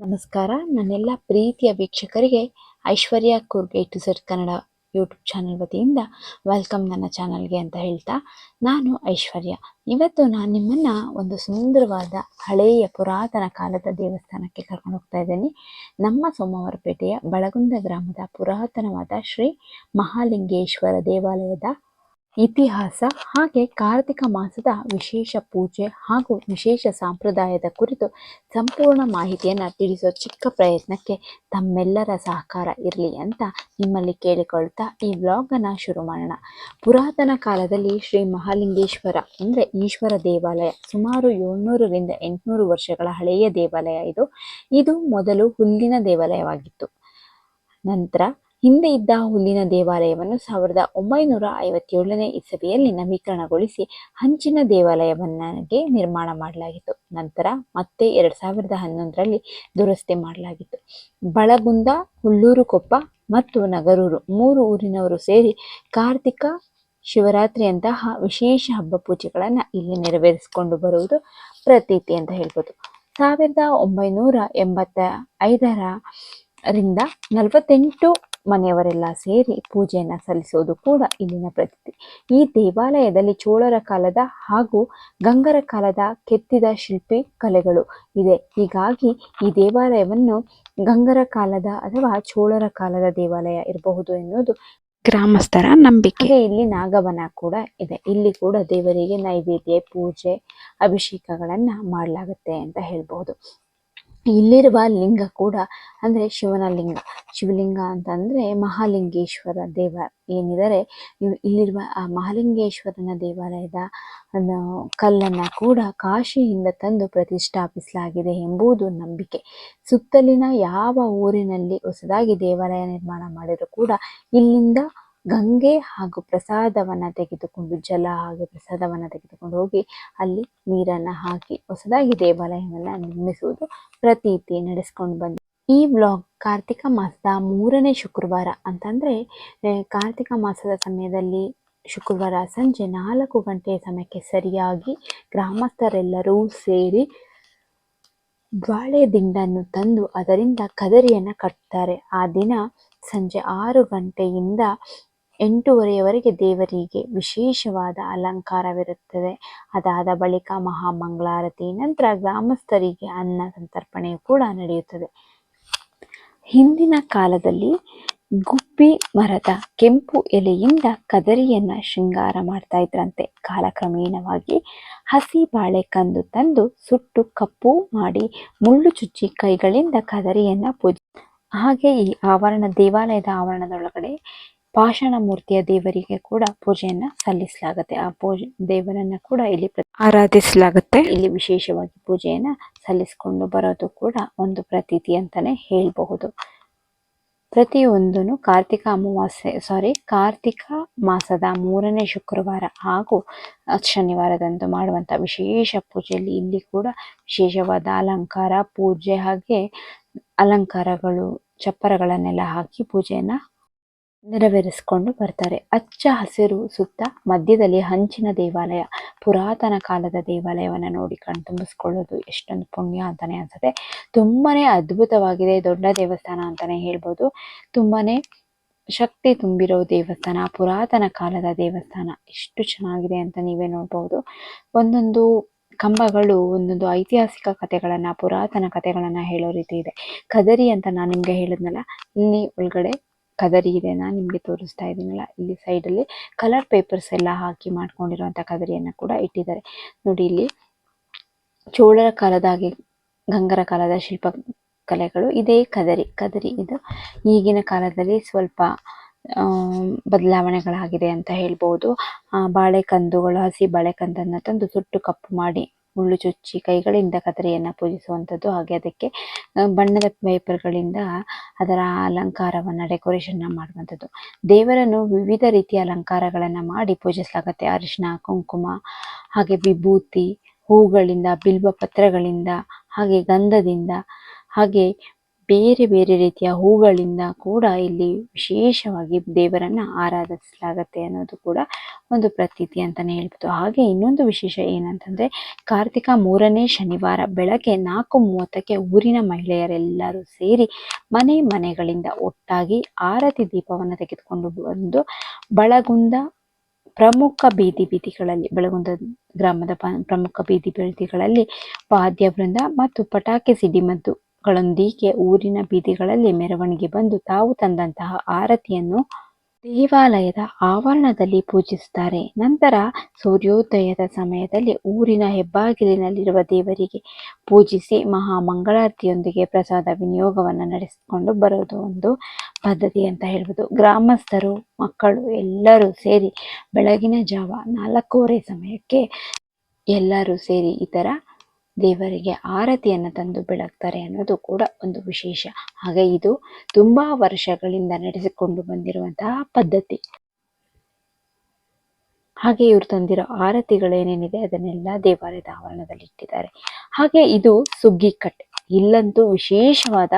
ನಮಸ್ಕಾರ. ನನ್ನೆಲ್ಲ ಪ್ರೀತಿಯ ವೀಕ್ಷಕರಿಗೆ Aishwarya Coorg to set Kannada YouTube channel ವತಿಯಿಂದ ವೆಲ್ಕಮ್ ನನ್ನ ಚಾನಲ್ಗೆ ಅಂತ ಹೇಳ್ತಾ ನಾನು ಐಶ್ವರ್ಯ. ಇವತ್ತು ನಾನು ನಿಮ್ಮನ್ನ ಒಂದು ಸುಂದರವಾದ ಹಳೆಯ ಪುರಾತನ ಕಾಲದ ದೇವಸ್ಥಾನಕ್ಕೆ ಕರ್ಕೊಂಡು ಹೋಗ್ತಾ ಇದ್ದೀನಿ. ನಮ್ಮ ಸೋಮವಾರಪೇಟೆಯ ಬಳಗುಂದ ಗ್ರಾಮದ ಪುರಾತನವಾದ ಶ್ರೀ ಮಹಾಲಿಂಗೇಶ್ವರ ದೇವಾಲಯದ ಇತಿಹಾಸ ಹಾಗೆ ಕಾರ್ತಿಕ ಮಾಸದ ವಿಶೇಷ ಪೂಜೆ ಹಾಗೂ ವಿಶೇಷ ಸಂಪ್ರದಾಯದ ಕುರಿತು ಸಂಪೂರ್ಣ ಮಾಹಿತಿಯನ್ನು ತಿಳಿಸೋ ಚಿಕ್ಕ ಪ್ರಯತ್ನಕ್ಕೆ ತಮ್ಮೆಲ್ಲರ ಸಹಕಾರ ಇರಲಿ ಅಂತ ನಿಮ್ಮಲ್ಲಿ ಕೇಳಿಕೊಳ್ತಾ ಈ ವ್ಲಾಗನ್ನು ಶುರು ಮಾಡೋಣ. ಪುರಾತನ ಕಾಲದಲ್ಲಿ ಶ್ರೀ ಮಹಾಲಿಂಗೇಶ್ವರ ಅಂದರೆ ಈಶ್ವರ ದೇವಾಲಯ ಸುಮಾರು ಏಳ್ನೂರರಿಂದ ಎಂಟುನೂರು ವರ್ಷಗಳ ಹಳೆಯ ದೇವಾಲಯ ಇದು. ಇದು ಮೊದಲು ಹುಲ್ಲಿನ ದೇವಾಲಯವಾಗಿತ್ತು. ನಂತರ ಹಿಂದೆ ಇದ್ದ ಹುಲ್ಲಿನ ದೇವಾಲಯವನ್ನು ಸಾವಿರದ ಒಂಬೈನೂರ ಐವತ್ತೇಳನೇ ಇಸವಿಯಲ್ಲಿ ನವೀಕರಣಗೊಳಿಸಿ ಹಂಚಿನ ದೇವಾಲಯವನ್ನಾಗಿ ನಿರ್ಮಾಣ ಮಾಡಲಾಗಿತ್ತು. ನಂತರ ಮತ್ತೆ ಎರಡ್ ಸಾವಿರದ ಹನ್ನೊಂದರಲ್ಲಿ ದುರಸ್ತಿ ಮಾಡಲಾಗಿತ್ತು. ಬಳಗುಂದ ಹುಲ್ಲೂರುಕೊಪ್ಪ ಮತ್ತು ನಗರೂರು ಮೂರು ಊರಿನವರು ಸೇರಿ ಕಾರ್ತಿಕ ಶಿವರಾತ್ರಿಯಂತಹ ವಿಶೇಷ ಹಬ್ಬ ಪೂಜೆಗಳನ್ನು ಇಲ್ಲಿ ನೆರವೇರಿಸಿಕೊಂಡು ಬರುವುದು ಪ್ರತೀತಿ ಅಂತ ಹೇಳ್ಬೋದು. ಸಾವಿರದ ಒಂಬೈನೂರ ಎಂಬತ್ತ ಐದರ ರಿಂದ ನಲವತ್ತೆಂಟು ಮನೆಯವರೆಲ್ಲ ಸೇರಿ ಪೂಜೆಯನ್ನು ಸಲ್ಲಿಸುವುದು ಕೂಡ ಇಲ್ಲಿನ ಪ್ರತೀತಿ. ಈ ದೇವಾಲಯದಲ್ಲಿ ಚೋಳರ ಕಾಲದ ಹಾಗೂ ಗಂಗರ ಕಾಲದ ಕೆತ್ತಿದ ಶಿಲ್ಪಿ ಕಲೆಗಳು ಇದೆ. ಹೀಗಾಗಿ ಈ ದೇವಾಲಯವನ್ನು ಗಂಗರ ಕಾಲದ ಅಥವಾ ಚೋಳರ ಕಾಲದ ದೇವಾಲಯ ಇರಬಹುದು ಎನ್ನುವುದು ಗ್ರಾಮಸ್ಥರ ನಂಬಿಕೆ. ಇಲ್ಲಿ ನಾಗವನ ಕೂಡ ಇದೆ. ಇಲ್ಲಿ ಕೂಡ ದೇವರಿಗೆ ನೈವೇದ್ಯ ಪೂಜೆ ಅಭಿಷೇಕಗಳನ್ನ ಮಾಡಲಾಗುತ್ತೆ ಅಂತ ಹೇಳ್ಬಹುದು. ಇಲ್ಲಿರುವ ಲಿಂಗ ಕೂಡ ಅಂದ್ರೆ ಶಿವನ ಲಿಂಗ ಶಿವಲಿಂಗ ಅಂತಂದ್ರೆ ಮಹಾಲಿಂಗೇಶ್ವರ ದೇವ. ಏನಿದ್ದಾರೆ ಇಲ್ಲಿರುವ ಆ ಮಹಾಲಿಂಗೇಶ್ವರನ ದೇವಾಲಯದ ಕಲ್ಲನ್ನು ಕೂಡ ಕಾಶಿಯಿಂದ ತಂದು ಪ್ರತಿಷ್ಠಾಪಿಸಲಾಗಿದೆ ಎಂಬುದು ನಂಬಿಕೆ. ಸುತ್ತಲಿನ ಯಾವ ಊರಿನಲ್ಲಿ ಹೊಸದಾಗಿ ದೇವಾಲಯ ನಿರ್ಮಾಣ ಮಾಡಿದರೂ ಕೂಡ ಇಲ್ಲಿಂದ ಗಂಗೆ ಹಾಗೂ ಪ್ರಸಾದವನ್ನು ತೆಗೆದುಕೊಂಡು, ಜಲ ಹಾಗೆ ಪ್ರಸಾದವನ್ನು ತೆಗೆದುಕೊಂಡು ಹೋಗಿ ಅಲ್ಲಿ ನೀರನ್ನು ಹಾಕಿ ಹೊಸದಾಗಿ ದೇವಾಲಯವನ್ನು ನಿರ್ಮಿಸುವುದು ಪ್ರತೀತಿ ನಡೆಸ್ಕೊಂಡು ಬಂದ. ಈ ವ್ಲಾಗ್ ಕಾರ್ತಿಕ ಮಾಸದ ಮೂರನೇ ಶುಕ್ರವಾರ ಅಂತಂದ್ರೆ ಕಾರ್ತಿಕ ಮಾಸದ ಸಮಯದಲ್ಲಿ ಶುಕ್ರವಾರ ಸಂಜೆ ನಾಲ್ಕು ಗಂಟೆಯ ಸಮಯಕ್ಕೆ ಸರಿಯಾಗಿ ಗ್ರಾಮಸ್ಥರೆಲ್ಲರೂ ಸೇರಿ ಬಾಳೆ ದಿಂಡನ್ನು ತಂದು ಅದರಿಂದ ಕದರಿಯನ್ನು ಕಟ್ತಾರೆ. ಆ ದಿನ ಸಂಜೆ ಆರು ಗಂಟೆಯಿಂದ ಎಂಟೂವರೆಯವರೆಗೆ ದೇವರಿಗೆ ವಿಶೇಷವಾದ ಅಲಂಕಾರವಿರುತ್ತದೆ. ಅದಾದ ಬಳಿಕ ಮಹಾಮಂಗಳಾರತಿ, ನಂತರ ಗ್ರಾಮಸ್ಥರಿಗೆ ಅನ್ನ ಸಂತರ್ಪಣೆಯು ಕೂಡ ನಡೆಯುತ್ತದೆ. ಹಿಂದಿನ ಕಾಲದಲ್ಲಿ ಗುಬ್ಬಿ ಮರದ ಕೆಂಪು ಎಲೆಯಿಂದ ಕದರಿಯನ್ನ ಶೃಂಗಾರ ಮಾಡ್ತಾ ಇದ್ರಂತೆ. ಕಾಲಕ್ರಮೇಣವಾಗಿ ಹಸಿ ಬಾಳೆ ಕಂದು ತಂದು ಸುಟ್ಟು ಕಪ್ಪು ಮಾಡಿ ಮುಳ್ಳು ಚುಚ್ಚಿ ಕೈಗಳಿಂದ ಕದರಿಯನ್ನ ಪೂಜೆ ಹಾಗೆ ಈ ಆವರಣ ದೇವಾಲಯದ ಆವರಣದೊಳಗಡೆ ಪಾಷಾಣ ಮೂರ್ತಿಯ ದೇವರಿಗೆ ಕೂಡ ಪೂಜೆಯನ್ನ ಸಲ್ಲಿಸಲಾಗುತ್ತೆ. ಆ ಪೂಜೆ ದೇವರನ್ನ ಕೂಡ ಇಲ್ಲಿ ಆರಾಧಿಸಲಾಗುತ್ತೆ. ಇಲ್ಲಿ ವಿಶೇಷವಾಗಿ ಪೂಜೆಯನ್ನ ಸಲ್ಲಿಸಿಕೊಂಡು ಬರೋದು ಕೂಡ ಒಂದು ಪ್ರತೀತಿ ಅಂತಾನೆ ಹೇಳಬಹುದು. ಪ್ರತಿಯೊಂದನ್ನು ಕಾರ್ತಿಕ ಅಮಾವಾಸ್ಯೆ ಸಾರಿ ಕಾರ್ತಿಕ ಮಾಸದ ಮೂರನೇ ಶುಕ್ರವಾರ ಹಾಗೂ ಶನಿವಾರದಂದು ಮಾಡುವಂಥ ವಿಶೇಷ ಪೂಜೆಯಲ್ಲಿ ಇಲ್ಲಿ ಕೂಡ ವಿಶೇಷವಾದ ಅಲಂಕಾರ ಪೂಜೆ ಹಾಗೆ ಅಲಂಕಾರಗಳು ಚಪ್ಪರಗಳನ್ನೆಲ್ಲ ಹಾಕಿ ಪೂಜೆಯನ್ನ ನೆರವೇರಿಸಿಕೊಂಡು ಬರ್ತಾರೆ. ಹಚ್ಚ ಹಸಿರು ಸುತ್ತ ಮಧ್ಯದಲ್ಲಿ ಹಂಚಿನ ದೇವಾಲಯ, ಪುರಾತನ ಕಾಲದ ದೇವಾಲಯವನ್ನು ನೋಡಿ ಕಣ್ತುಂಬಿಸ್ಕೊಳ್ಳೋದು ಎಷ್ಟೊಂದು ಪುಣ್ಯ ಅಂತಾನೆ ಅನ್ಸುತ್ತೆ. ತುಂಬಾನೇ ಅದ್ಭುತವಾಗಿದೆ, ದೊಡ್ಡ ದೇವಸ್ಥಾನ ಅಂತಾನೆ ಹೇಳ್ಬೋದು. ತುಂಬಾನೇ ಶಕ್ತಿ ತುಂಬಿರೋ ದೇವಸ್ಥಾನ, ಪುರಾತನ ಕಾಲದ ದೇವಸ್ಥಾನ ಎಷ್ಟು ಚೆನ್ನಾಗಿದೆ ಅಂತ ನೀವೇ ನೋಡ್ಬೋದು. ಒಂದೊಂದು ಕಂಬಗಳು, ಒಂದೊಂದು ಐತಿಹಾಸಿಕ ಕಥೆಗಳನ್ನ, ಪುರಾತನ ಕಥೆಗಳನ್ನ ಹೇಳೋ ರೀತಿ ಇದೆ. ಕದರಿ ಅಂತ ನಾನು ನಿಮಗೆ ಹೇಳಿದ್ನಲ್ಲ, ಇಲ್ಲಿ ಒಳಗಡೆ ಕದರಿ ಇದೆ ನಾನು ನಿಮಗೆ ತೋರಿಸ್ತಾ ಇದ್ದೀನಲ್ಲ, ಇಲ್ಲಿ ಸೈಡ್ ಅಲ್ಲಿ ಕಲರ್ ಪೇಪರ್ಸ್ ಎಲ್ಲ ಹಾಕಿ ಮಾಡ್ಕೊಂಡಿರುವಂತ ಕದರಿಯನ್ನ ಕೂಡ ಇಟ್ಟಿದ್ದಾರೆ. ನೋಡಿ ಇಲ್ಲಿ ಚೋಳರ ಕಾಲದ ಗಂಗರ ಕಾಲದ ಶಿಲ್ಪ ಕಲೆಗಳು ಇದೇ ಕದರಿ ಕದರಿ ಇದು. ಈಗಿನ ಕಾಲದಲ್ಲಿ ಸ್ವಲ್ಪ ಬದಲಾವಣೆಗಳಾಗಿದೆ ಅಂತ ಹೇಳ್ಬೋದು. ಬಾಳೆಕಂದುಗಳು ಹಸಿ ಬಾಳೆಕಂದನ್ನ ತಂದು ಸುಟ್ಟು ಕಪ್ಪು ಮಾಡಿ ಮುಳ್ಳು ಚುಚ್ಚಿ ಕೈಗಳಿಂದ ಕದರಿಯನ್ನ ಪೂಜಿಸುವಂತದ್ದು ಹಾಗೆ ಅದಕ್ಕೆ ಬಣ್ಣದ ಬಣ್ಣದ ಪೇಪರ್ಗಳಿಂದ ಅದರ ಅಲಂಕಾರವನ್ನ ಡೆಕೋರೇಷನ್ ಮಾಡುವಂಥದ್ದು. ದೇವರನ್ನು ವಿವಿಧ ರೀತಿಯ ಅಲಂಕಾರಗಳನ್ನ ಮಾಡಿ ಪೂಜಿಸಲಾಗುತ್ತೆ. ಅರಿಶಿನ ಕುಂಕುಮ, ಹಾಗೆ ವಿಭೂತಿ, ಹೂಗಳಿಂದ ಬಿಲ್ವ ಪತ್ರಗಳಿಂದ ಹಾಗೆ ಗಂಧದಿಂದ, ಹಾಗೆ ಬೇರೆ ಬೇರೆ ರೀತಿಯ ಹೂಗಳಿಂದ ಕೂಡ ಇಲ್ಲಿ ವಿಶೇಷವಾಗಿ ದೇವರನ್ನ ಆರಾಧಿಸಲಾಗತ್ತೆ ಅನ್ನೋದು ಕೂಡ ಒಂದು ಪ್ರತೀತಿ ಅಂತಾನೆ ಹೇಳ್ಬೋದು. ಹಾಗೆ ಇನ್ನೊಂದು ವಿಶೇಷ ಏನಂತಂದ್ರೆ, ಕಾರ್ತಿಕ ಮೂರನೇ ಶನಿವಾರ ಬೆಳಗ್ಗೆ ನಾಲ್ಕು ಮೂವತ್ತಕ್ಕೆ ಊರಿನ ಮಹಿಳೆಯರೆಲ್ಲರೂ ಸೇರಿ ಮನೆ ಮನೆಗಳಿಂದ ಒಟ್ಟಾಗಿ ಆರತಿ ದೀಪವನ್ನು ತೆಗೆದುಕೊಂಡು ಬಂದು ಬಳಗುಂದ ಪ್ರಮುಖ ಬೀದಿ ಬೀದಿಗಳಲ್ಲಿ, ಬೆಳಗುಂದ ಗ್ರಾಮದ ಪ್ರಮುಖ ಬೀದಿ ಬೀದಿಗಳಲ್ಲಿ, ವಾದ್ಯ ವೃಂದ ಮತ್ತು ಪಟಾಕಿ ಸಿಡಿಮದ್ದುಗಳೊಂದಿಗೆ ಊರಿನ ಬೀದಿಗಳಲ್ಲಿ ಮೆರವಣಿಗೆ ಬಂದು ತಾವು ತಂದಂತಹ ಆರತಿಯನ್ನು ದೇವಾಲಯದ ಆವರಣದಲ್ಲಿ ಪೂಜಿಸುತ್ತಾರೆ. ನಂತರ ಸೂರ್ಯೋದಯದ ಸಮಯದಲ್ಲಿ ಊರಿನ ಹೆಬ್ಬಾಗಿಲಿನಲ್ಲಿರುವ ದೇವರಿಗೆ ಪೂಜಿಸಿ ಮಹಾ ಮಂಗಳಾರತಿಯೊಂದಿಗೆ ಪ್ರಸಾದ ವಿನಿಯೋಗವನ್ನು ನಡೆಸಿಕೊಂಡು ಬರೋದು ಒಂದು ಪದ್ಧತಿ ಅಂತ ಹೇಳ್ಬೋದು. ಗ್ರಾಮಸ್ಥರು, ಮಕ್ಕಳು ಎಲ್ಲರೂ ಸೇರಿ ಬೆಳಗಿನ ಜಾವ ನಾಲ್ಕೂವರೆ ಸಮಯಕ್ಕೆ ಎಲ್ಲರೂ ಸೇರಿ ಈ ದೇವರಿಗೆ ಆರತಿಯನ್ನು ತಂದು ಬೆಳಗ್ತಾರೆ ಅನ್ನೋದು ಕೂಡ ಒಂದು ವಿಶೇಷ. ಹಾಗೆ ಇದು ತುಂಬಾ ವರ್ಷಗಳಿಂದ ನಡೆಸಿಕೊಂಡು ಬಂದಿರುವಂತಹ ಪದ್ಧತಿ. ಹಾಗೆ ಇವರು ತಂದಿರೋ ಆರತಿಗಳೇನೇನಿದೆ ಅದನ್ನೆಲ್ಲ ದೇವಾಲಯದ ಆವರಣದಲ್ಲಿ ಇಟ್ಟಿದ್ದಾರೆ. ಹಾಗೆ ಇದು ಸುಗ್ಗಿ ಕಟ್ಟೆ ಇಲ್ಲಂತೂ ವಿಶೇಷವಾದ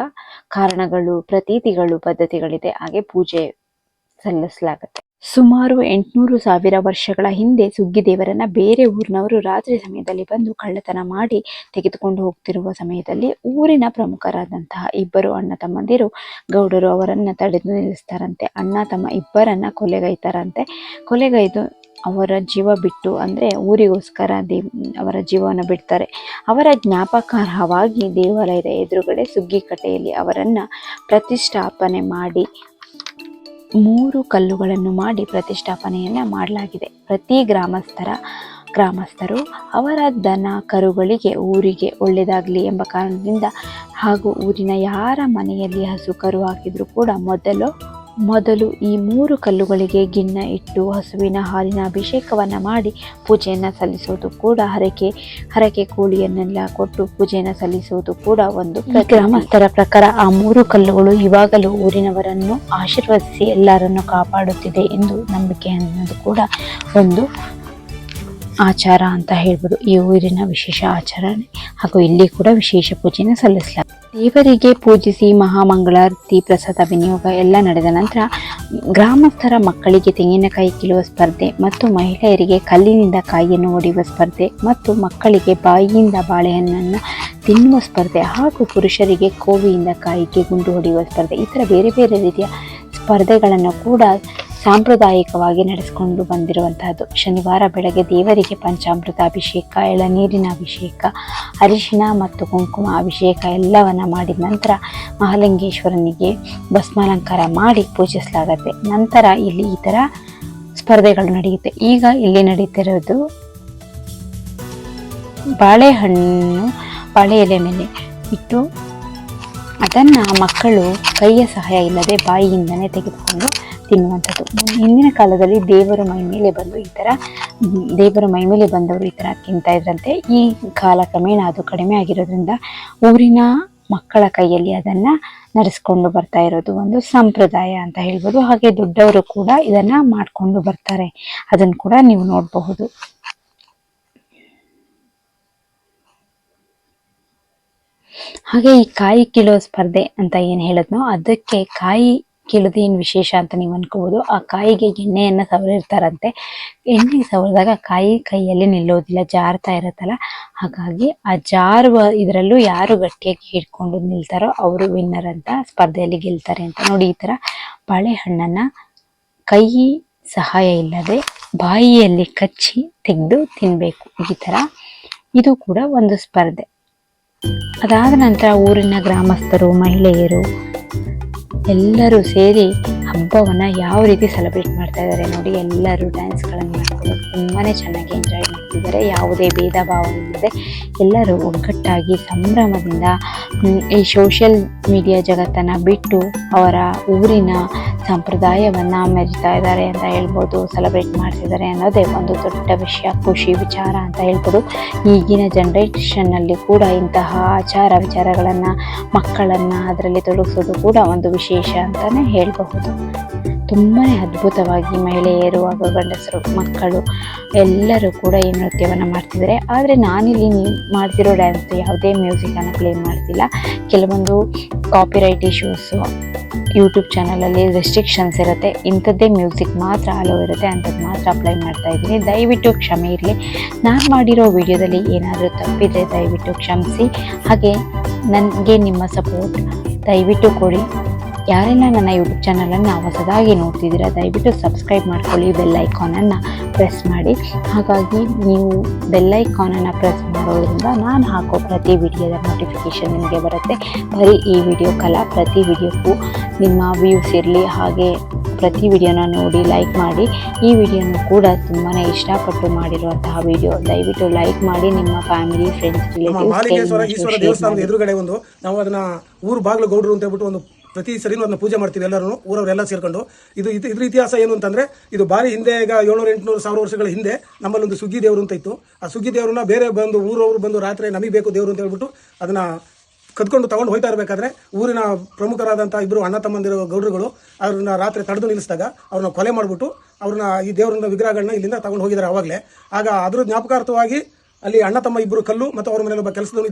ಕಾರಣಗಳು, ಪ್ರತೀತಿಗಳು, ಪದ್ಧತಿಗಳಿದೆ. ಹಾಗೆ ಪೂಜೆ ಸಲ್ಲಿಸಲಾಗುತ್ತೆ. ಸುಮಾರು ಎಂಟುನೂರು ಸಾವಿರ ವರ್ಷಗಳ ಹಿಂದೆ ಸುಗ್ಗಿ ದೇವರನ್ನ ಬೇರೆ ಊರಿನವರು ರಾತ್ರಿ ಸಮಯದಲ್ಲಿ ಬಂದು ಕಳ್ಳತನ ಮಾಡಿ ತೆಗೆದುಕೊಂಡು ಹೋಗ್ತಿರುವ ಸಮಯದಲ್ಲಿ ಊರಿನ ಪ್ರಮುಖರಾದಂತಹ ಇಬ್ಬರು ಅಣ್ಣ ತಮ್ಮಂದಿರು ಗೌಡರು ಅವರನ್ನ ತಡೆದು ನಿಲ್ಲಿಸ್ತಾರಂತೆ. ಅಣ್ಣ ತಮ್ಮ ಇಬ್ಬರನ್ನ ಕೊಲೆಗೈತಾರಂತೆ. ಕೊಲೆಗೈದು ಅವರ ಜೀವ ಬಿಟ್ಟು ಅಂದ್ರೆ ಊರಿಗೋಸ್ಕರ ದೇವ್ ಅವರ ಜೀವವನ್ನು ಬಿಡ್ತಾರೆ. ಅವರ ಜ್ಞಾಪಕಾರ್ಹವಾಗಿ ದೇವಾಲಯದ ಎದುರುಗಡೆ ಸುಗ್ಗಿಕಟ್ಟೆಯಲ್ಲಿ ಅವರನ್ನ ಪ್ರತಿಷ್ಠಾಪನೆ ಮಾಡಿ ಮೂರು ಕಲ್ಲುಗಳನ್ನು ಮಾಡಿ ಪ್ರತಿಷ್ಠಾಪನೆಯನ್ನ ಮಾಡಲಾಗಿದೆ. ಪ್ರತಿ ಗ್ರಾಮಸ್ಥರ ಗ್ರಾಮಸ್ಥರು ಅವರ ದನ ಕರುಗಳಿಗೆ ಊರಿಗೆ ಒಳ್ಳೆಯದಾಗಲಿ ಎಂಬ ಕಾರಣದಿಂದ ಹಾಗೂ ಊರಿನ ಯಾರ ಮನೆಯಲ್ಲಿ ಹಸು ಕರು ಹಾಕಿದರೂ ಕೂಡ ಮೊದಲು ಮೊದಲು ಈ ಮೂರು ಕಲ್ಲುಗಳಿಗೆ ಗಿಣ್ಣ ಇಟ್ಟು ಹಸುವಿನ ಹಾಲಿನ ಅಭಿಷೇಕವನ್ನು ಮಾಡಿ ಪೂಜೆಯನ್ನು ಸಲ್ಲಿಸುವುದು ಕೂಡ ಹರಕೆ ಹರಕೆ ಕೋಳಿಯನ್ನೆಲ್ಲ ಕೊಟ್ಟು ಪೂಜೆಯನ್ನು ಸಲ್ಲಿಸುವುದು ಕೂಡ ಒಂದು ಗ್ರಾಮಸ್ಥರ ಪ್ರಕಾರ ಆ ಮೂರು ಕಲ್ಲುಗಳು ಇವಾಗಲೂ ಊರಿನವರನ್ನು ಆಶೀರ್ವದಿಸಿ ಎಲ್ಲರನ್ನು ಕಾಪಾಡುತ್ತಿದೆ ಎಂದು ನಂಬಿಕೆ ಅನ್ನೋದು ಕೂಡ ಒಂದು ಆಚಾರ ಅಂತ ಹೇಳ್ಬೋದು. ಈ ಊರಿನ ವಿಶೇಷ ಆಚರಣೆ ಹಾಗೂ ಇಲ್ಲಿ ಕೂಡ ವಿಶೇಷ ಪೂಜೆಯನ್ನು ಸಲ್ಲಿಸಲಾಗುತ್ತೆ ದೇವರಿಗೆ ಪೂಜಿಸಿ ಮಹಾಮಂಗಳಾರತಿ, ಪ್ರಸಾದ, ವಿನಿಯೋಗ ಎಲ್ಲ ನಡೆದ ನಂತರ ಗ್ರಾಮಸ್ಥರ ಮಕ್ಕಳಿಗೆ ತೆಂಗಿನಕಾಯಿ ಕೀಳುವ ಸ್ಪರ್ಧೆ ಮತ್ತು ಮಹಿಳೆಯರಿಗೆ ಕಲ್ಲಿನಿಂದ ಕಾಯಿಯನ್ನು ಒಡೆಯುವ ಸ್ಪರ್ಧೆ ಮತ್ತು ಮಕ್ಕಳಿಗೆ ಬಾಯಿಯಿಂದ ಬಾಳೆಹಣ್ಣನ್ನು ತಿನ್ನುವ ಸ್ಪರ್ಧೆ ಹಾಗೂ ಪುರುಷರಿಗೆ ಕೋವಿಯಿಂದ ಕಾಯಿಗೆ ಗುಂಡು ಹೊಡೆಯುವ ಸ್ಪರ್ಧೆ ಈ ಬೇರೆ ಬೇರೆ ರೀತಿಯ ಸ್ಪರ್ಧೆಗಳನ್ನು ಕೂಡ ಸಾಂಪ್ರದಾಯಿಕವಾಗಿ ನಡೆಸಿಕೊಂಡು ಬಂದಿರುವಂತಹದ್ದು. ಶನಿವಾರ ಬೆಳಗ್ಗೆ ದೇವರಿಗೆ ಪಂಚಾಮೃತ ಅಭಿಷೇಕ ಎಳನೀರಿನ ಅಭಿಷೇಕ ಅರಿಶಿಣ ಮತ್ತು ಕುಂಕುಮ ಅಭಿಷೇಕ ಎಲ್ಲವನ್ನ ಮಾಡಿದ ನಂತರ ಮಹಾಲಿಂಗೇಶ್ವರನಿಗೆ ಭಸ್ಮಾಲಂಕಾರ ಮಾಡಿ ಪೂಜಿಸಲಾಗತ್ತೆ. ನಂತರ ಇಲ್ಲಿ ಈ ಥರ ಸ್ಪರ್ಧೆಗಳು ನಡೆಯುತ್ತೆ. ಈಗ ಇಲ್ಲಿ ನಡೀತಿರೋದು ಬಾಳೆಹಣ್ಣು ಬಾಳೆ ಎಲೆ ಮೇಲೆ ಇಟ್ಟು ಅದನ್ನು ಮಕ್ಕಳು ಕೈಯ ಸಹಾಯ ಇಲ್ಲದೆ ಬಾಯಿಯಿಂದನೇ ತೆಗೆದುಕೊಂಡು ತಿನ್ನುವಂಥದ್ದು. ಹಿಂದಿನ ಕಾಲದಲ್ಲಿ ದೇವರ ಮೈ ಮೇಲೆ ಬಂದು ಈ ಥರ, ದೇವರ ಮೈ ಮೇಲೆ ಬಂದವರು ಈ ಥರ ತಿಂತಾ ಇದ್ರಂತೆ. ಈ ಕಾಲ ಕ್ರಮೇಣ ಅದು ಕಡಿಮೆ ಆಗಿರೋದ್ರಿಂದ ಊರಿನ ಮಕ್ಕಳ ಕೈಯಲ್ಲಿ ಅದನ್ನ ನಡೆಸ್ಕೊಂಡು ಬರ್ತಾ ಇರೋದು ಒಂದು ಸಂಪ್ರದಾಯ ಅಂತ ಹೇಳ್ಬೋದು. ಹಾಗೆ ದೊಡ್ಡವರು ಕೂಡ ಇದನ್ನ ಮಾಡ್ಕೊಂಡು ಬರ್ತಾರೆ. ಅದನ್ನು ಕೂಡ ನೀವು ನೋಡಬಹುದು. ಹಾಗೆ ಈ ಕಾಯಿ ಕೀಳೋ ಸ್ಪರ್ಧೆ ಅಂತ ಏನು ಹೇಳದ್ನೋ, ಅದಕ್ಕೆ ಕಾಯಿ ಕೀಳೋದು ವಿಶೇಷ ಅಂತ ನೀವು ಅನ್ಕೋಬಹುದು ಆ ಕಾಯಿಗೆ ಎಣ್ಣೆಯನ್ನ ಸವರಿರ್ತಾರಂತೆ. ಎಣ್ಣೆ ಸವರಿದಾಗ ಕಾಯಿ ಕೈಯಲ್ಲಿ ನಿಲ್ಲೋದಿಲ್ಲ, ಜಾರ್ತಾ ಇರತ್ತಲ್ಲ. ಹಾಗಾಗಿ ಆ ಜಾರುವ ಇದರಲ್ಲೂ ಯಾರು ಗಟ್ಟಿಯಾಗಿ ಹಿಡ್ಕೊಂಡು ನಿಲ್ತಾರೋ ಅವರು ವಿನ್ನರ್ ಅಂತ ಸ್ಪರ್ಧೆಯಲ್ಲಿ ಗೆಲ್ತಾರೆ ಅಂತ ನೋಡಿ ಈ ತರ ಬಾಳೆಹಣ್ಣನ್ನ ಕೈ ಸಹಾಯ ಇಲ್ಲದೆ ಬಾಯಿಯಲ್ಲಿ ಕಚ್ಚಿ ತೆಗೆದು ತಿನ್ಬೇಕು. ಈ ತರ ಇದು ಕೂಡ ಒಂದು ಸ್ಪರ್ಧೆ. ಅದಾದ ನಂತರ ಊರಿನ ಗ್ರಾಮಸ್ಥರು, ಮಹಿಳೆಯರು ಎಲ್ಲರೂ ಸೇರಿ ಹಬ್ಬವನ್ನು ಯಾವ ರೀತಿ ಸೆಲೆಬ್ರೇಟ್ ಮಾಡ್ತಾ ಇದ್ದಾರೆ ನೋಡಿ, ಎಲ್ಲರೂ ಡ್ಯಾನ್ಸ್ಗಳನ್ನು ಮಾಡ್ಕೊಂಡು ತುಂಬಾನೇ ಚೆನ್ನಾಗಿ ಎಂಜಾಯ್ ಮಾಡ್ತಿದ್ದಾರೆ ಯಾವುದೇ ಭೇದ ಭಾವ ಇಲ್ಲದೆ ಎಲ್ಲರೂ ಒಗ್ಗಟ್ಟಾಗಿ ಸಂಭ್ರಮದಿಂದ ಈ ಸೋಷಿಯಲ್ ಮೀಡಿಯಾ ಜಗತ್ತನ್ನ ಬಿಟ್ಟು ಅವರ ಊರಿನ ಸಂಪ್ರದಾಯವನ್ನ ಮೆರಿತಾ ಇದ್ದಾರೆ ಅಂತ ಹೇಳ್ಬೋದು ಸೆಲೆಬ್ರೇಟ್ ಮಾಡ್ತಿದ್ದಾರೆ ಅನ್ನೋದೇ ಒಂದು ದೊಡ್ಡ ವಿಷಯ, ಖುಷಿ, ವಿಚಾರ ಅಂತ ಹೇಳ್ಬೋದು. ಈಗಿನ ಜನರೇಷನ್ ಅಲ್ಲಿ ಕೂಡ ಇಂತಹ ಆಚಾರ ವಿಚಾರಗಳನ್ನ ಮಕ್ಕಳನ್ನ ಅದರಲ್ಲಿ ತೊಡಗಿಸೋದು ಕೂಡ ಒಂದು ವಿಶೇಷ ಅಂತಾನೆ ಹೇಳಬಹುದು. ತುಂಬಾನೇ ಅದ್ಭುತವಾಗಿ ಮಹಿಳೆಯರು ಹಾಗೂ ಗಂಡಸರು, ಮಕ್ಕಳು ಎಲ್ಲರೂ ಕೂಡ ಈ ನೃತ್ಯವನ್ನು ಮಾಡ್ತಿದ್ದಾರೆ. ಆದರೆ ನಾನಿಲ್ಲಿ ಮಾಡ್ತಿರೋ ಡ್ಯಾನ್ಸ್ ಯಾವುದೇ ಮ್ಯೂಸಿಕನ್ನು ಪ್ಲೇ ಮಾಡ್ತಿಲ್ಲ. ಕೆಲವೊಂದು ಕಾಪಿರೈಟ್ ಇಶ್ಯೂಸು ಯೂಟ್ಯೂಬ್ ಚಾನಲಲ್ಲಿ ರೆಸ್ಟ್ರಿಕ್ಷನ್ಸ್ ಇರುತ್ತೆ. ಇಂಥದ್ದೇ ಮ್ಯೂಸಿಕ್ ಮಾತ್ರ ಆಲೋ ಇರುತ್ತೆ ಅಂಥದ್ದು ಮಾತ್ರ ಅಪ್ಲೈ ಮಾಡ್ತಾ ಇದ್ದೀನಿ. ದಯವಿಟ್ಟು ಕ್ಷಮೆ ಇರಲಿ. ನಾನು ಮಾಡಿರೋ ವಿಡಿಯೋದಲ್ಲಿ ಏನಾದರೂ ತಪ್ಪಿದರೆ ದಯವಿಟ್ಟು ಕ್ಷಮಿಸಿ. ಹಾಗೆ ನನಗೆ ನಿಮ್ಮ ಸಪೋರ್ಟ್ ದಯವಿಟ್ಟು ಕೊಡಿ. ಯಾರೆಲ್ಲ ನನ್ನ ಯೂಟ್ಯೂಬ್ ಚಾನಲನ್ನು ಹೊಸದಾಗಿ ನೋಡ್ತಿದ್ದೀರಾ ದಯವಿಟ್ಟು ಸಬ್ಸ್ಕ್ರೈಬ್ ಮಾಡ್ಕೊಳ್ಳಿ ಬೆಲ್ ಐಕಾನನ್ನು ಪ್ರೆಸ್ ಮಾಡಿ. ಹಾಗಾಗಿ ನೀವು ಬೆಲ್ ಐಕಾನನ್ನು ಪ್ರೆಸ್ ಮಾಡೋದ್ರಿಂದ ನಾನು ಹಾಕೋ ಪ್ರತಿ ವಿಡಿಯೋದ ನೋಟಿಫಿಕೇಷನ್ ನಿಮಗೆ ಬರುತ್ತೆ. ಬರೀ ಈ ವಿಡಿಯೋ ಕಲಾ ಪ್ರತಿ ವಿಡಿಯೋಕ್ಕೂ ನಿಮ್ಮ ವ್ಯೂಸ್ ಇರಲಿ ಹಾಗೆ ಪ್ರತಿ ವಿಡಿಯೋನ ನೋಡಿ ಲೈಕ್ ಮಾಡಿ. ಈ ವಿಡಿಯೋನು ಕೂಡ ತುಂಬಾ ಇಷ್ಟಪಟ್ಟು ಮಾಡಿರುವಂತಹ ವಿಡಿಯೋ ದಯವಿಟ್ಟು ಲೈಕ್ ಮಾಡಿ ನಿಮ್ಮ ಫ್ಯಾಮಿಲಿ ಫ್ರೆಂಡ್ಸ್ ಈಶ್ವರ ದೇವಸ್ಥಾನದ ಎದುರುಗಡೆ ಒಂದು ನಾವು ಅದನ್ನ ಊರು ಬಾಗಿಲು ಗೌಡರು ಅಂತ ಹೇಳ್ಬಿಟ್ಟು ಒಂದು ಪ್ರತಿ ಸರಿನೂ ಅದನ್ನ ಪೂಜೆ ಮಾಡ್ತೀವಿ ಎಲ್ಲರೂ, ಊರವರೆಲ್ಲ ಸೇರ್ಕೊಂಡು. ಇದು ಇದು ಇದ್ರ ಇತಿಹಾಸ ಏನು ಅಂತಂದ್ರೆ, ಇದು ಬಾರಿ ಹಿಂದೆ ಈಗ ಏಳ್ನೂರ, ಎಂಟುನೂರು, ಸಾವಿರ ವರ್ಷಗಳ ಹಿಂದೆ ನಮ್ಮಲ್ಲಿ ಒಂದು ಸುಗ್ಗಿ ದೇವರು ಅಂತ ಇತ್ತು. ಆ ಸುಗ್ಗಿ ದೇವರನ್ನ ಬೇರೆ ಬಂದು ಊರವರು ಬಂದು ರಾತ್ರಿ ನಮಗೆ ಬೇಕು ದೇವರು ಅಂತ ಹೇಳ್ಬಿಟ್ಟು ಅದನ್ನ ಕದ್ಕೊಂಡು ತಗೊಂಡು ಹೋಯ್ತಾ ಇರಬೇಕಾದ್ರೆ, ಊರಿನ ಪ್ರಮುಖರಾದಂಥ ಇಬ್ಬರು ಅಣ್ಣ ತಮ್ಮಂದಿರೋ ಗೌಡರುಗಳು ಅವ್ರನ್ನ ರಾತ್ರಿ ತಡೆದು ನಿಲ್ಲಿಸಿದಾಗ ಅವ್ರನ್ನ ಕೊಲೆ ಮಾಡಿಬಿಟ್ಟು ಅವ್ರನ್ನ ಈ ದೇವರನ್ನ ವಿಗ್ರಹಗಳನ್ನ ಇಲ್ಲಿಂದ ತಗೊಂಡು ಹೋಗಿದ್ದಾರೆ ಅವಾಗಲೇ. ಆಗ ಅದ್ರ ಜ್ಞಾಪಕಾರ್ಥವಾಗಿ ಅಲ್ಲಿ ಅಣ್ಣ ತಮ್ಮ ಇಬ್ಬರು ಕಲ್ಲು ಮತ್ತು ಅವ್ರ ಮನೆಯಲ್ಲಿ ಒಬ್ಬ ಕೆಲಸದಲ್ಲಿ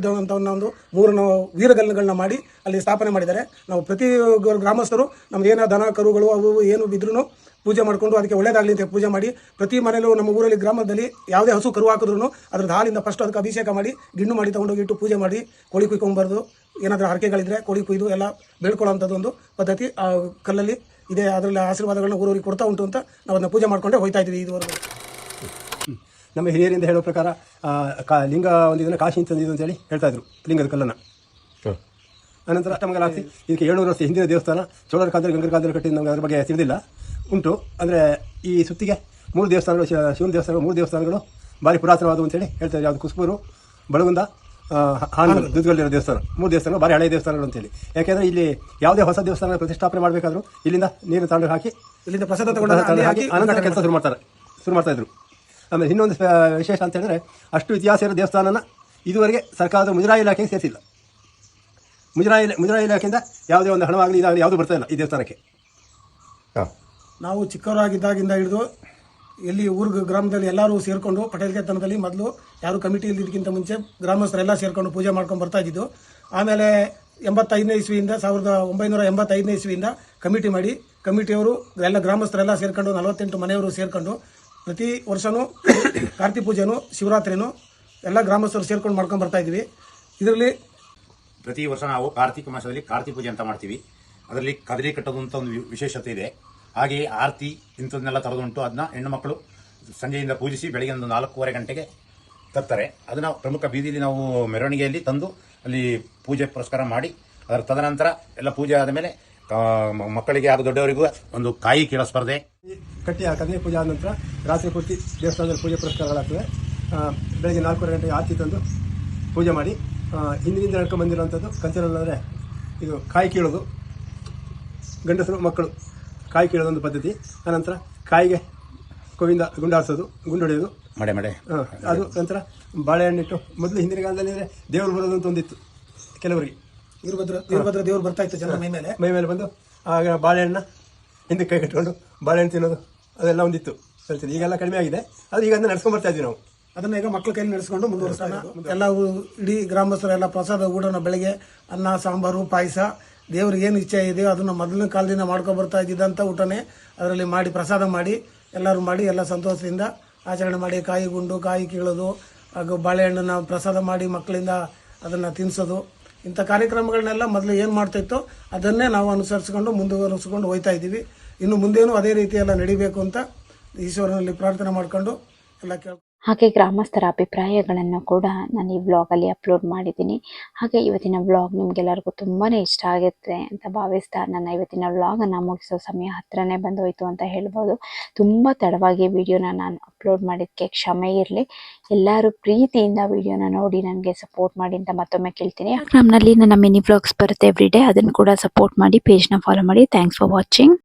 ಒಂದು ಮೂರನ್ನು ವೀರಗಲ್ಲುಗಳನ್ನ ಮಾಡಿ ಅಲ್ಲಿ ಸ್ಥಾಪನೆ ಮಾಡಿದ್ದಾರೆ. ನಾವು ಪ್ರತಿ ಗ್ರಾಮಸ್ಥರು ನಮ್ಮ ಏನೋ ದನ, ಕರುಗಳು ಅವು ಏನು ಬಿದ್ರೂ ಪೂಜೆ ಮಾಡಿಕೊಂಡು ಅದಕ್ಕೆ ಒಳ್ಳೇದಾಗಲಿ ಅಂತ ಪೂಜೆ ಮಾಡಿ ಪ್ರತಿ ಮನೆಯಲ್ಲೂ ನಮ್ಮ ಊರಲ್ಲಿ ಗ್ರಾಮದಲ್ಲಿ ಯಾವುದೇ ಹಸು, ಕರು ಹಾಕಿದ್ರು ಅದ್ರದ್ದು ಹಾಲಿಂದ ಫಸ್ಟ್ ಅದಕ್ಕೆ ಅಭಿಷೇಕ ಮಾಡಿ ಗಿಣ್ಣು ಮಾಡಿ ತೊಗೊಂಡೋಗಿಟ್ಟು ಪೂಜೆ ಮಾಡಿ ಕೋಳಿ ಕುಯ್ಕೊಂಬಾರ್ದು. ಏನಾದರೂ ಹರಕೆಗಳಿದ್ರೆ ಕೋಳಿ ಕುಯ್ದು ಎಲ್ಲ ಬೇಡ್ಕೊಳ್ಳೋಂಥದ್ದು ಒಂದು ಪದ್ಧತಿ ಆ ಕಲ್ಲಲ್ಲಿ ಇದೆ. ಅದರಲ್ಲಿ ಆಶೀರ್ವಾದಗಳನ್ನ ಊರವರಿಗೆ ಕೊಡ್ತಾ ಉಂಟು ಅಂತ ನಾವು ಅದನ್ನ ಪೂಜೆ ಮಾಡ್ಕೊಂಡೆ ಹೋಯ್ತಾ ಇದ್ದೀವಿ ಇದುವರೆಗೂ. ನಮ್ಮ ಹಿರಿಯರಿಂದ ಹೇಳೋ ಪ್ರಕಾರ ಕಾ ಲಿಂಗ ಒಂದು ಇದನ್ನು ಕಾಶಿ ತಂದಿದ್ದು ಅಂತೇಳಿ ಹೇಳ್ತಾ ಇದ್ರು ಲಿಂಗದ ಕಲ್ಲನ್ನು. ಅನಂತರ ಅಷ್ಟಮಂಗಲಾಸ್ತಿ ಇದಕ್ಕೆ ಏಳ್ನೂರು ವರ್ಷ ಹಿಂದಿನ ದೇವಸ್ಥಾನ ಚೋಳರ ಕಾಲದಲ್ಲಿ ಗಂಗರ ಕಾಲದಲ್ಲಿ ಕಟ್ಟಿದ್ದು ನಮಗೆ ಅದ್ರ ಬಗ್ಗೆ ತಿಳಿದಿಲ್ಲ. ಉಂಟು ಅಂದರೆ ಈ ಸುತ್ತಿಗೆ ಮೂರು ದೇವಸ್ಥಾನಗಳು ಶಿವ- ಶಿವನ ದೇವಸ್ಥಾನಗಳು ಮೂರು ದೇವಸ್ಥಾನಗಳು ಭಾರಿ ಪುರಾತನವಾದವು ಅಂತೇಳಿ ಹೇಳ್ತಾರೆ. ಯಾವುದು ಕುಸ್ಬೂರು ಬಳಗುಂದ ಹಾನೂರು ದುರ್ಗಲ್ಲಿರೋ ದೇವಸ್ಥಾನ. ಮೂರು ದೇವಸ್ಥಾನಗಳು ಭಾರಿ ಹಳೆಯ ದೇವಸ್ಥಾನಗಳು ಅಂತೇಳಿ. ಯಾಕೆಂದರೆ ಇಲ್ಲಿ ಯಾವುದೇ ಹೊಸ ದೇವಸ್ಥಾನ ಪ್ರತಿಷ್ಠಾಪನೆ ಮಾಡಬೇಕಾದ್ರೂ ಇಲ್ಲಿಂದ ನೀರು ತಗೊಂಡು ಹಾಕಿ ಇಲ್ಲಿಂದ ಪ್ರಸಾದ ತಗೊಂಡು ಹಾಕಿ ಹಾಕಿ ಅನಂತರ ಕೆಲಸ ಶುರು ಮಾಡ್ತಾರೆ. ಶುರು ಮಾಡ್ತಾ ಇದ್ರು. ಆಮೇಲೆ ಇನ್ನೊಂದು ವಿಶೇಷ ಅಂತ ಹೇಳಿದ್ರೆ ಅಷ್ಟು ಇತಿಹಾಸ ಇರೋ ದೇವಸ್ಥಾನನ ಇದುವರೆಗೆ ಸರ್ಕಾರದ ಮುಜರಾಯಿ ಇಲಾಖೆಗೆ ಸೇರಿಸಿಲ್ಲ. ಮುಜರಾಯಿ ಇಲಾ- ಮುಜರಾಯಿ ಇಲಾಖೆಯಿಂದ ಯಾವುದೇ ಒಂದು ಹಣವಾಗಲಿ ಇದಾಗಲಿ ಯಾವುದೂ ಬರ್ತಾ ಇಲ್ಲ ಈ ದೇವಸ್ಥಾನಕ್ಕೆ. ನಾವು ಚಿಕ್ಕವರಾಗಿದ್ದಾಗಿಂದ ಹಿಡಿದು ಇಲ್ಲಿ ಊರ್ಗ ಗ್ರಾಮದಲ್ಲಿ ಎಲ್ಲರೂ ಸೇರಿಕೊಂಡು ಪಟೇಲ್ಕೆತನದಲ್ಲಿ ಮೊದಲು ಯಾರು ಕಮಿಟಿ ಇಲ್ಲಿದ್ದಕ್ಕಿಂತ ಮುಂಚೆ ಗ್ರಾಮಸ್ಥರೆಲ್ಲ ಸೇರಿಕೊಂಡು ಪೂಜೆ ಮಾಡ್ಕೊಂಡು ಬರ್ತಾ ಇದ್ದಿದ್ದು. ಆಮೇಲೆ ಎಂಬತ್ತೈದನೇ ಇಸ್ವಿಯಿಂದ ಸಾವಿರದ ಒಂಬೈನೂರ ಎಂಬತ್ತೈದನೇ ಇಸ್ವಿಯಿಂದ ಕಮಿಟಿ ಮಾಡಿ ಕಮಿಟಿಯವರು ಎಲ್ಲ ಗ್ರಾಮಸ್ಥರೆಲ್ಲ ಸೇರಿಕೊಂಡು ನಲವತ್ತೆಂಟು ಮನೆಯವರು ಸೇರ್ಕೊಂಡು ಪ್ರತಿ ವರ್ಷನೂ ಕಾರ್ತಿ ಪೂಜೆನೂ, ಶಿವರಾತ್ರಿನೂ ಎಲ್ಲ ಗ್ರಾಮಸ್ಥರು ಸೇರ್ಕೊಂಡು ಮಾಡ್ಕೊಂಡು ಬರ್ತಾ ಇದ್ದೀವಿ. ಇದರಲ್ಲಿ ಪ್ರತಿ ವರ್ಷ ನಾವು ಕಾರ್ತಿಕ ಮಾಸದಲ್ಲಿ ಕಾರ್ತಿ ಪೂಜೆ ಅಂತ ಮಾಡ್ತೀವಿ. ಅದರಲ್ಲಿ ಕದರಿ ಕಟ್ಟೋದು ಅಂತ ಒಂದು ವಿಶೇಷತೆ ಇದೆ. ಹಾಗೆಯೇ ಆರತಿ ಇಂಥದನ್ನೆಲ್ಲ ತರದುಂಟು. ಅದನ್ನ ಹೆಣ್ಣು ಮಕ್ಕಳು ಸಂಜೆಯಿಂದ ಪೂಜಿಸಿ ಬೆಳಗ್ಗೆ ಒಂದು ನಾಲ್ಕೂವರೆ ಗಂಟೆಗೆ ತರ್ತಾರೆ. ಅದನ್ನ ಪ್ರಮುಖ ಬೀದಿಲಿ ನಾವು ಮೆರವಣಿಗೆಯಲ್ಲಿ ತಂದು ಅಲ್ಲಿ ಪೂಜೆ ಪುರಸ್ಕಾರ ಮಾಡಿ, ಅದರ ತದನಂತರ ಎಲ್ಲ ಪೂಜೆ ಆದ ಮೇಲೆ ಮಕ್ಕಳಿಗೆ ಹಾಗೂ ದೊಡ್ಡವರಿಗೂ ಒಂದು ಕಾಯಿ ಕೀಳೋ ಸ್ಪರ್ಧೆ. ಕಟ್ಟಿ ಆ ಕದನೆ ಪೂಜೆ ಆದ ನಂತರ ರಾತ್ರಿ ಪೂರ್ತಿ ದೇವಸ್ಥಾನದಲ್ಲಿ ಪೂಜೆ ಪುರಸ್ಕಾರಗಳಾಗ್ತವೆ. ಬೆಳಗ್ಗೆ ನಾಲ್ಕೂವರೆ ಗಂಟೆಗೆ ಆರತಿ ತಂದು ಪೂಜೆ ಮಾಡಿ ಹಿಂದಿನಿಂದ ನಡ್ಕೊಂಡು ಬಂದಿರುವಂಥದ್ದು ಕಲ್ಚರಲ್ ಅಂದರೆ ಇದು ಕಾಯಿ ಕೀಳೋದು. ಗಂಡಸರು ಮಕ್ಕಳು ಕಾಯಿ ಕೀಳೋದೊಂದು ಪದ್ಧತಿ. ಆನಂತರ ಕಾಯಿಗೆ ಕೋವಿಂದ ಗುಂಡಾರಿಸೋದು ಗುಂಡೊಡೆಯೋದು ಮಡೆ ಮಡೆ. ಆ, ಅದು ನಂತರ ಬಾಳೆಹಣ್ಣಿಟ್ಟು ಮೊದಲು ಹಿಂದಿನ ಕಾಲದಲ್ಲಿ ಅಂದರೆ ದೇವರು ಬರೋದು ಅಂತ ಒಂದಿತ್ತು ಕೆಲವರಿಗೆ. ವೀರಭದ್ರ ವೀರಭದ್ರ ದೇವರು ಬರ್ತಾ ಇತ್ತು ಜನ ಮೈ ಮೇಲೆ. ಮೈ ಮೇಲೆ ಬಂದು ಆಗ ಬಾಳೆಹಣ್ಣ ಹಿಂದೆ ಕೈ ಕಟ್ಕೊಂಡು ಬಾಳೆಹಣ್ಣು ತಿನ್ನೋದು, ಅದೆಲ್ಲ ಒಂದಿತ್ತು. ಹೇಳ್ತೀನಿ, ಈಗೆಲ್ಲ ಕಡಿಮೆ ಆಗಿದೆ. ಅದು ಈಗ ಅದನ್ನ ನಡ್ಸ್ಕೊಂಡ್ ಬರ್ತಾ ಇದ್ವಿ ನಾವು. ಅದನ್ನ ಈಗ ಮಕ್ಕಳ ಕೈಲಿ ನಡೆಸ್ಕೊಂಡು ಮುಂದುವರಿಸ್ತಾನೆ ಎಲ್ಲ ಇಡೀ ಗ್ರಾಮಸ್ಥರೆಲ್ಲ ಪ್ರಸಾದ, ಊಟನ ಬೆಳಗ್ಗೆ ಅನ್ನ, ಸಾಂಬಾರು, ಪಾಯಸ, ದೇವ್ರಿಗೆ ಏನು ಇಚ್ಛೆ ಇದೆಯೋ ಅದನ್ನ ಮೊದಲಿನ ಕಾಲದಿಂದ ಮಾಡ್ಕೊಂಡು ಬರ್ತಾ ಇದ್ದಿದ್ದಂಥ ಊಟನೇ ಅದರಲ್ಲಿ ಮಾಡಿ, ಪ್ರಸಾದ ಮಾಡಿ, ಎಲ್ಲರೂ ಮಾಡಿ, ಎಲ್ಲ ಸಂತೋಷದಿಂದ ಆಚರಣೆ ಮಾಡಿ, ಕಾಯಿ ಗುಂಡು, ಕಾಯಿ ಕೀಳೋದು, ಹಾಗೂ ಬಾಳೆಹಣ್ಣನ್ನ ಪ್ರಸಾದ ಮಾಡಿ ಮಕ್ಕಳಿಂದ ಅದನ್ನು ತಿನ್ನಿಸೋದು ಇಂಥ ಕಾರ್ಯಕ್ರಮಗಳನ್ನೆಲ್ಲ ಮೊದಲು ಏನು ಮಾಡ್ತಾಯಿತ್ತು ಅದನ್ನೇ ನಾವು ಅನುಸರಿಸ್ಕೊಂಡು, ಮುಂದುವರಿಸ್ಕೊಂಡು ಹೋಯ್ತಾ ಇದ್ದೀವಿ. ಇನ್ನು ಮುಂದೇನು ಅದೇ ರೀತಿ ಎಲ್ಲ ನಡಿಬೇಕು ಅಂತ ಈಶ್ವರನಲ್ಲಿ ಪ್ರಾರ್ಥನೆ ಮಾಡ್ಕೊಂಡು ಎಲ್ಲ ಕೇಳ ಹಾಗೆ ಗ್ರಾಮಸ್ಥರ ಅಭಿಪ್ರಾಯಗಳನ್ನು ಕೂಡ ನಾನು ಈ ವ್ಲಾಗಲ್ಲಿ ಅಪ್ಲೋಡ್ ಮಾಡಿದ್ದೀನಿ. ಹಾಗೆ ಇವತ್ತಿನ ವ್ಲಾಗ್ ನಿಮಗೆಲ್ಲರಿಗೂ ತುಂಬಾ ಇಷ್ಟ ಆಗುತ್ತೆ ಅಂತ ಭಾವಿಸ್ತಾ ನನ್ನ ಇವತ್ತಿನ ವ್ಲಾಗನ್ನು ಮುಗಿಸೋ ಸಮಯ ಹತ್ರನೇ ಬಂದೋಯ್ತು ಅಂತ ಹೇಳ್ಬೋದು. ತುಂಬ ತಡವಾಗಿ ವಿಡಿಯೋನ ನಾನು ಅಪ್ಲೋಡ್ ಮಾಡಿದ್ದಕ್ಕೆ ಕ್ಷಮೆ ಇರಲಿ. ಎಲ್ಲರೂ ಪ್ರೀತಿಯಿಂದ ವಿಡಿಯೋನ ನೋಡಿ ನನಗೆ ಸಪೋರ್ಟ್ ಮಾಡಿ ಅಂತ ಮತ್ತೊಮ್ಮೆ ಕೇಳ್ತೀನಿ. ನಮ್ಮಲ್ಲಿ ನನ್ನ ಮಿನಿ ವ್ಲಾಗ್ಸ್ ಬರುತ್ತೆ ಎವ್ರಿ ಡೇ ಅದನ್ನು ಕೂಡ ಸಪೋರ್ಟ್ ಮಾಡಿ ಪೇಜ್ನ ಫಾಲೋ ಮಾಡಿ. Thanks for watching